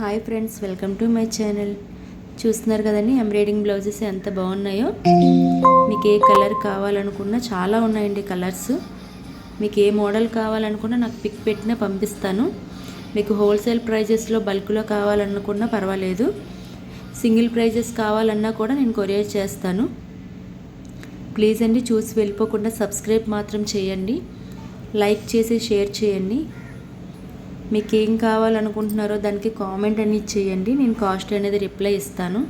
Hi friends welcome to my channel చూస్తున్నారు కదండి embroidering blouses ఎంత బాగున్నాయో. మీకు ఏ కలర్ కావాలనుకున్నా చాలా ఉన్నాయండి కలర్స్ మీకు ఏ మోడల్ కావాలనుకున్నా నాకు పిక్ పెట్టినా పంపిస్తాను. మీకు హోల్సేల్ ప్రైజెస్లో బల్క్లో కావాలనుకున్నా పర్వాలేదు. సింగిల్ ప్రైజెస్ కావాలన్నా కూడా నేను కొరియర్ చేస్తాను. ప్లీజ్ అండి చూసి వెళ్ళిపోకుండా సబ్స్క్రైబ్ మాత్రం చేయండి. లైక్ చేసి షేర్ చేయండి. మీకు ఏం కావాలనుకుంటున్నారో దానికి కామెంట్ అనేది చేయండి. నేను కాస్ట్ అనేది రిప్లై ఇస్తాను.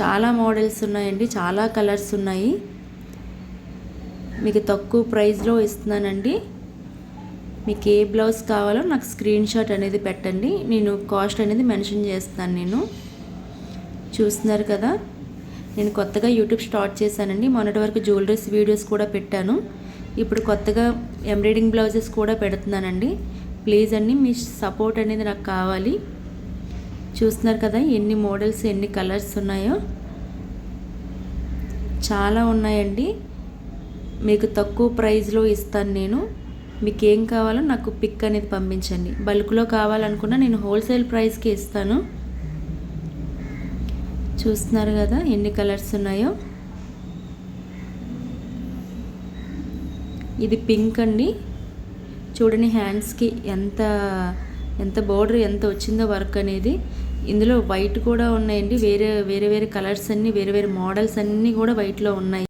చాలా మోడల్స్ ఉన్నాయండి. చాలా కలర్స్ ఉన్నాయి. మీకు తక్కువ ప్రైస్లో ఇస్తున్నానండి. మీకు ఏ బ్లౌజ్ కావాలో నాకు స్క్రీన్ షాట్ అనేది పెట్టండి. నేను కాస్ట్ అనేది మెన్షన్ చేస్తాను నేను. చూస్తున్నారు కదా? నేను కొత్తగా యూట్యూబ్ స్టార్ట్ చేశానండి. మొన్నటి వరకు జ్యువెలరీస్ వీడియోస్ కూడా పెట్టాను. ఇప్పుడు కొత్తగా ఎంబ్రాయిడింగ్ బ్లౌజెస్ కూడా పెడుతున్నానండి. ప్లీజ్ అండి మీ సపోర్ట్ అనేది నాకు కావాలి. చూస్తున్నారు కదా ఎన్ని మోడల్స్ ఎన్ని కలర్స్ ఉన్నాయో. చాలా ఉన్నాయండి. మీకు తక్కువ ప్రైస్లో ఇస్తాను నేను. మీకు ఏం కావాలో నాకు పిక్ అనేది పంపించండి. బల్క్లో కావాలనుకున్నా నేను హోల్సేల్ ప్రైస్కి ఇస్తాను. చూస్తున్నారు కదా ఎన్ని కలర్స్ ఉన్నాయో. ఇది పింక్ అండి. చూడండి హ్యాండ్స్కి ఎంత ఎంత బోర్డర్ ఎంత వచ్చిందో వర్క్ అనేది ఇందులో వైట్ కూడా ఉన్నాయండి. వేరే వేరే వేరే కలర్స్ అన్నీ వేరే వేరే మోడల్స్ అన్నీ కూడా వైట్లో ఉన్నాయి.